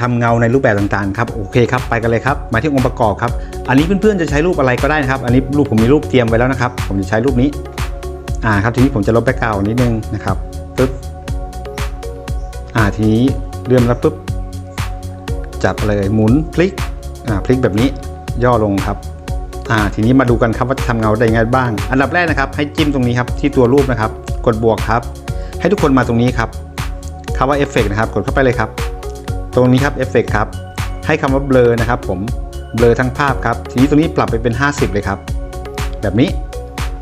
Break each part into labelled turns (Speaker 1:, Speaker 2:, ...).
Speaker 1: ทำเงาในรูปแบบต่างๆครับโอเคครับไปกันเลยครับมาที่องค์ประกอบครับอันนี้เพื่อนๆจะใช้รูปอะไรก็ได้นะครับ อันนี้รูปผมมีรูปเตรียมไว้แล้วนะครับ ผมจะใช้รูปนี้อ่าครับทีนี้ผมจะลบแบ็กกราวน์นิดนึงนะครับปึ๊บอ่าทีนี้เลื่อนแล้วปึ๊บจับเลยหมุนพลิกอ่าพลิกแบบนี้ย่อลงครับอ่าทีนี้มาดูกันครับว่าทำเงาได้ไงบ้าง อันดับแรกนะครับ ให้จิ้มตรงนี้ครับที่ตัวรูปนะครับ กดบวกครับ ให้ทุกคนมาตรงนี้ครับคำว่าเอฟเฟกนะครับ กดเข้าไปเลยครับ ตรงนี้ครับเอฟเฟกครับให้คำว่าเบลอนะครับ ผมเบลอทั้งภาพครับ ทีนี้ตรงนี้ปรับไปเป็น 50 เลยครับ แบบนี้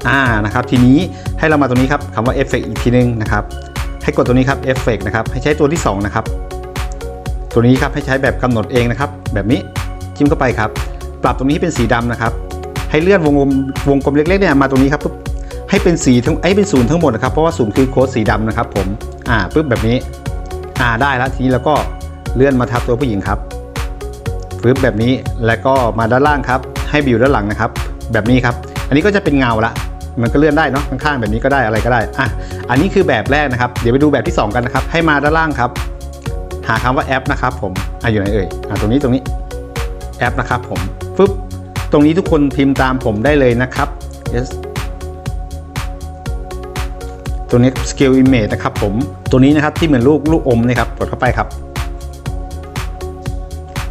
Speaker 1: อ่านะครับทีนี้ให้เรามาตรงนี้ครับคำว่าเอฟเฟกอีกทีนึงนะครับให้กดตัวนี้ครับเอฟเฟกนะครับให้ใช้ตัวที่ 2 นะครับ ตัวนี้ครับให้ใช้แบบกำหนดเองนะครับ แบบนี้จิ้มเข้าไปครับ ปรับตรงนี้ให้เป็นสีดำนะครับ ให้เลื่อนวงกลมวงกลมเล็กๆเนี่ยมาตรงนี้ครับปุ๊บให้เป็นสีทั้งให้เป็นศูนย์ทั้งหมดนะครับเพราะว่าศูนย์คือโค้ดสีดำนะครับ ผมอ่าปุ๊บแบบนี้อ่าได้แล้วทีนี้เราก็ เลื่อนมาทับตัวผู้หญิงครับปึ๊บแบบนี้แล้วก็มาด้านล่างครับ ให้บิวด้านหลังนะครับ แบบนี้ครับ อันนี้ก็จะเป็นเงาละมันก็เลื่อนได้เนาะข้างๆแบบนี้ก็ได้อะไรก็ได้อะอันนี้คือแบบแรกนะครับ เดี๋ยวไปดูแบบที่ 2 กันนะครับ ให้มาด้านล่างครับ หาคำว่าแอปนะครับ ผมอะอยู่ไหนเอ่ยอะตรงนี้ตรงนี้แอปนะครับ ผมฟึบตรงนี้ทุกคนพิมพ์ตามผมได้เลยนะครับ yes ตัวนี้ scale image นะครับ ผมตัวนี้นะครับที่เหมือนลูกลูกอมนี่ครับกดเข้าไปครับ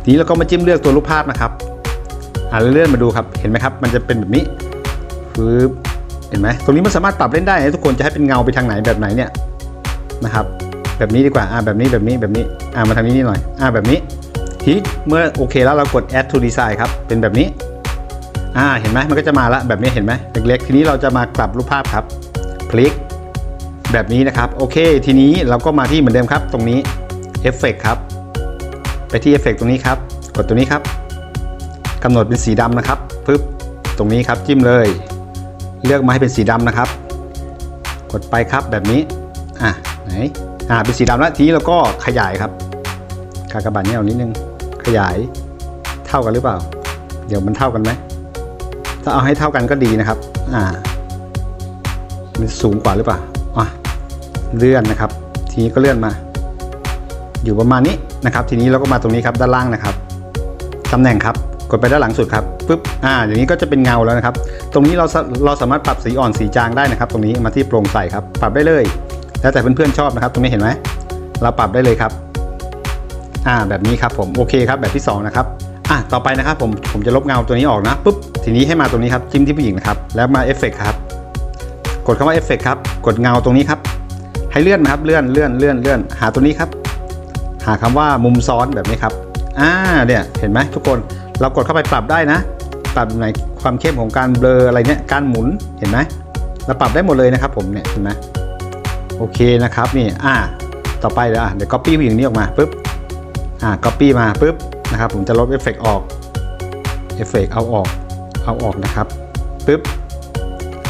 Speaker 1: ทีนี้เราก็มาจิ้มเลือกตัวรูปภาพนะครับอ่าเลื่อนมาดูครับ เห็นไหมครับ มันจะเป็นแบบนี้ปึ๊บเห็นไหมตรงนี้มันสามารถปรับเล่นได้ทุกคนจะให้เป็นเงาไปทางไหนแบบไหนเนี่ยนะครับ แบบนี้ดีกว่าอ่าแบบนี้แบบนี้แบบนี้อ่ามาทางนี้นิดหน่อยอ่าแบบนี้ทีเมื่อโอเคแล้วเรากด add to design ครับ เป็นแบบนี้อ่าเห็นไหมมันก็จะมาละแบบนี้เห็นไหมเล็กๆ ทีนี้เราจะมากลับรูปภาพครับคลิกแบบนี้นะครับ โอเค ทีนี้เราก็มาที่เหมือนเดิมครับ ตรงนี้เอฟเฟกครับ ไปที่เอฟเฟกตรงนี้ครับ กดตัวนี้ครับกำหนดเป็นสีดำนะครับปึ๊บตรงนี้ครับจิ้มเลย เลือกมาให้เป็นสีดำนะครับ กดไปครับแบบนี้อะไหนอ่าเป็นสีดำแล้วทีนี้เราก็ขยายครับกากบาทนี้เอานิดนึงขยายเท่ากันหรือเปล่า เดี๋ยวมันเท่ากันไหมถ้าเอาให้เท่ากันก็ดีนะครับอ่ามันสูงกว่าหรือเปล่าอะเลื่อนนะครับ ทีนี้ก็เลื่อนมา อยู่ประมาณนี้ นะครับทีนี้เราก็มาตรงนี้ครับด้านล่างนะครับตำแหน่งครับกดไปด้านหลังสุดครับปึ๊บอ่าอย่างนี้ก็จะเป็นเงาแล้วนะครับ ตรงนี้เราเราสามารถปรับสีอ่อนสีจางได้นะครับ ตรงนี้มาที่โปร่งใสครับปรับได้เลย แล้วแต่เพื่อนๆชอบนะครับ ตรงนี้เห็นไหมเราปรับได้เลยครับอ่าแบบนี้ครับผมโอเคครับแบบที่สองนะครับอะต่อไปนะครับผมผมจะลบเงาตัวนี้ออกนะปุ๊บทีนี้ให้มาตรงนี้ครับจิ้มที่ผู้หญิงนะครับแล้วมาเอฟเฟกครับกดคำว่าเอฟเฟกครับกดเงาตรงนี้ครับให้เลื่อนนะครับเลื่อนเลื่อนเลื่อนเลื่อนหาตัวนี้ครับ หาคำว่ามุมซ้อนแบบนี้ครับอ่าเนี่ยเห็นไหมทุกคนเรากดเข้าไปปรับได้นะ ปรับในความเข้มของการเบลออะไรเนี่ยการหมุนเห็นไหมเราปรับได้หมดเลยนะครับผมเนี่ยเห็นไหมโอเคนะครับนี่อ่าต่อไปเดี๋ยวอะเดี๋ยว copy ผู้หญิงนี้ออกมาปุ๊บอ่า copy มาปุ๊บนะครับผมจะลบเอฟเฟกออกเอฟเฟกเอาออกเอาออกนะครับปุ๊บ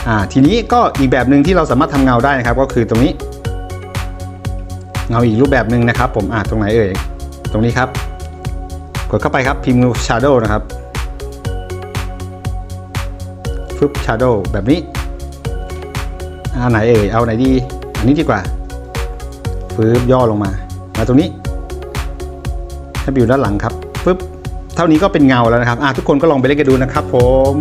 Speaker 1: อ่าทีนี้ก็อีกแบบหนึ่งที่เราสามารถทำเงาได้นะครับ ก็คือตรงนี้ เงาอีกรูปแบบหนึ่งนะครับ ผมอ่าตรงไหนเอ่ยตรงนี้ครับ กดเข้าไปครับพิมพ์ shadow นะครับฟึบ shadow แบบนี้อ่าไหนเอ่ยเอาไหนดี อันนี้ดีกว่าฟืบย่อลงมา มาตรงนี้ให้ไปอยู่ด้านหลังครับฟึบเท่านี้ก็เป็นเงาแล้วนะครับอ่าทุกคนก็ลองไปเล่นกันดูนะครับผม